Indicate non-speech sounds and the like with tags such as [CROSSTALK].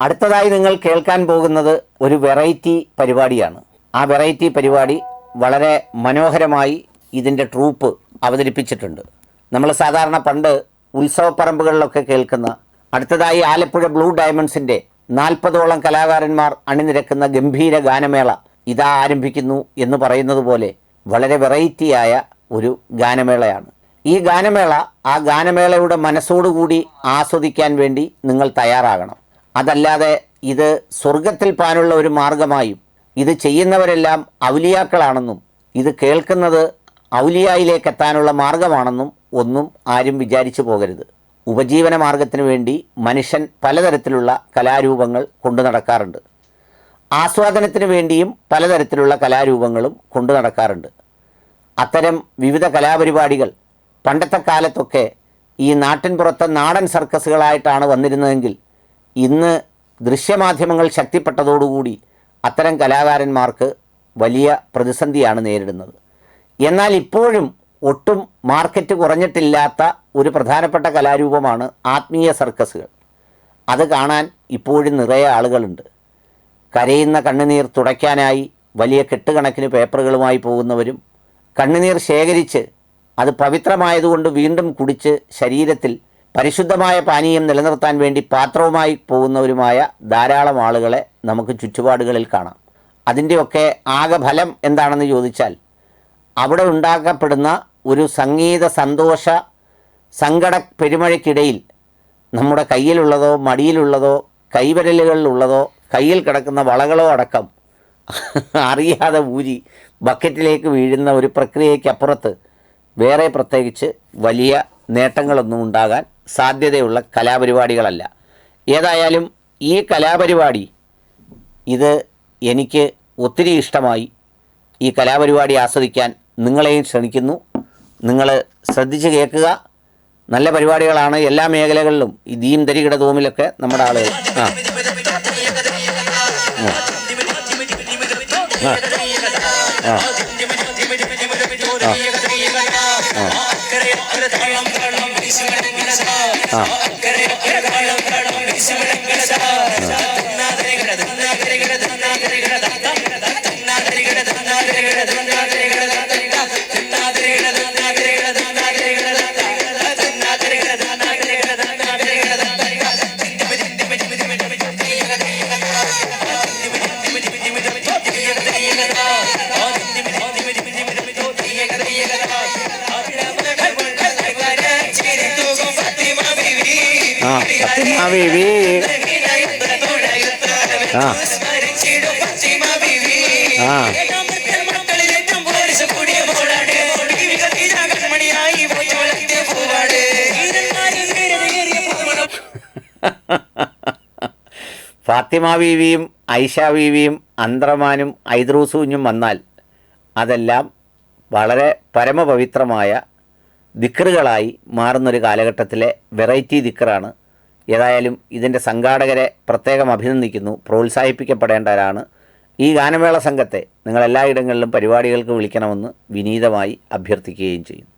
അടുത്തതായി നിങ്ങൾ കേൾക്കാൻ പോകുന്നത് ഒരു വെറൈറ്റി പരിപാടിയാണ്. ആ വെറൈറ്റി പരിപാടി വളരെ മനോഹരമായി ഇതിന്റെ ട്രൂപ്പ് അവതരിപ്പിച്ചിട്ടുണ്ട്. നമ്മൾ സാധാരണ പണ്ട് ഉത്സവപ്പറമ്പുകളിലൊക്കെ കേൾക്കുന്ന അടുത്തതായി ആലപ്പുഴ ബ്ലൂ ഡയമണ്ട്സിന്റെ നാൽപ്പതോളം കലാകാരന്മാർ അണിനിരക്കുന്ന ഗംഭീര ഗാനമേള ഇതാ ആരംഭിക്കുന്നു എന്ന് പറയുന്നത് പോലെ വളരെ വെറൈറ്റിയായ ഒരു ഗാനമേളയാണ്. ഈ ഗാനമേള ആ ഗാനമേളയുടെ മനസ്സോടുകൂടി ആസ്വദിക്കാൻ വേണ്ടി നിങ്ങൾ തയ്യാറാകണം. അതല്ലാതെ ഇത് സ്വർഗത്തിൽ പാനുള്ള ഒരു മാർഗമായും ഇത് ചെയ്യുന്നവരെല്ലാം ഔലിയാക്കളാണെന്നും ഇത് കേൾക്കുന്നത് ഔലിയായിലേക്ക് എത്താനുള്ള മാർഗമാണെന്നും ഒന്നും ആരും വിചാരിച്ചു പോകരുത്. ഉപജീവന മാർഗത്തിന് വേണ്ടി മനുഷ്യൻ പലതരത്തിലുള്ള കലാരൂപങ്ങൾ കൊണ്ടു നടക്കാറുണ്ട്. ആസ്വാദനത്തിന് വേണ്ടിയും പലതരത്തിലുള്ള കലാരൂപങ്ങളും കൊണ്ടു നടക്കാറുണ്ട്. അത്തരം വിവിധ കലാപരിപാടികൾ പണ്ടത്തെ കാലത്തൊക്കെ ഈ നാട്ടിൻപുറത്തെ നാടൻ സർക്കസുകളായിട്ടാണ് വന്നിരുന്നതെങ്കിൽ ഇന്ന് ദൃശ്യമാധ്യമങ്ങൾ ശക്തിപ്പെട്ടതോടുകൂടി അത്തരം കലാകാരന്മാർക്ക് വലിയ പ്രതിസന്ധിയാണ് നേരിടുന്നത്. എന്നാൽ ഇപ്പോഴും ഒട്ടും മാർക്കറ്റ് കുറഞ്ഞിട്ടില്ലാത്ത ഒരു പ്രധാനപ്പെട്ട കലാരൂപമാണ് ആത്മീയ സർക്കസുകൾ. അത് കാണാൻ ഇപ്പോഴും നിറയെ ആളുകളുണ്ട്. കരയുന്ന കണ്ണുനീർ തുടയ്ക്കാനായി വലിയ കെട്ടുകണക്കിന് പേപ്പറുകളുമായി പോകുന്നവരും കണ്ണുനീർ ശേഖരിച്ച് അത് പവിത്രമായതുകൊണ്ട് വീണ്ടും കുടിച്ച് ശരീരത്തിൽ പരിശുദ്ധമായ പാനീയം നിലനിർത്താൻ വേണ്ടി പാത്രവുമായി പോകുന്നവരുമായ ധാരാളം ആളുകളെ നമുക്ക് ചുറ്റുപാടുകളിൽ കാണാം. അതിന്റെയൊക്കെ ആകെ ഫലം എന്താണെന്ന് ചോദിച്ചാൽ അവിടെ ഉണ്ടാക്കപ്പെടുന്ന ഒരു സംഗീത സന്തോഷ സങ്കട പെരുമഴയ്ക്കിടയിൽ നമ്മുടെ കയ്യിലുള്ളതോ മടിയിലുള്ളതോ കൈവിരലുകളിലുള്ളതോ കയ്യിൽ കിടക്കുന്ന വളകളോ അടക്കം അറിയാതെ ഊരി ബക്കറ്റിലേക്ക് വീഴുന്ന ഒരു പ്രക്രിയയ്ക്കപ്പുറത്ത് വേറെ പ്രത്യേകിച്ച് വലിയ നേട്ടങ്ങളൊന്നും ഉണ്ടാകാൻ സാധ്യതയുള്ള കലാപരിപാടികളല്ല. ഏതായാലും ഈ കലാപരിപാടി ഇത് എനിക്ക് ഒത്തിരി ഇഷ്ടമായി. ഈ കലാപരിപാടി ആസ്വദിക്കാൻ നിങ്ങളെയും ക്ഷണിക്കുന്നു നിങ്ങൾ ശ്രദ്ധിച്ച് കേൾക്കുക. നല്ല പരിപാടികളാണ് എല്ലാ മേഖലകളിലും. ഈ ദീം തരികിട തോമിലൊക്കെ നമ്മുടെ ആളുകൾ ആ. ആ. ആ. ആ ഫാത്തിമ ബീവി ആ. ആ. [LAUGHS] ഫാത്തിമ ബീവിയും ഐഷ ബീവിയും അന്ത്രമാനും ഐദ്രൂസൂഞ്ഞും വന്നാൽ അതെല്ലാം വളരെ പരമപവിത്രമായ ദിക്കറുകളായി മാറുന്നൊരു കാലഘട്ടത്തിലെ വെറൈറ്റി ദിക്കറാണ്. ഏതായാലും ഇതിന്റെ സംഘാടകരെ പ്രത്യേകം അഭിനന്ദിക്കുന്നു പ്രോത്സാഹിപ്പിക്കപ്പെടേണ്ടവരാണ് ഈ ഗാനമേള സംഘത്തെ നിങ്ങൾ എല്ലായിടങ്ങളിലും പരിപാടികൾക്ക് വിളിക്കണമെന്ന് വിനീതമായി അഭ്യർത്ഥിക്കുകയും ചെയ്യും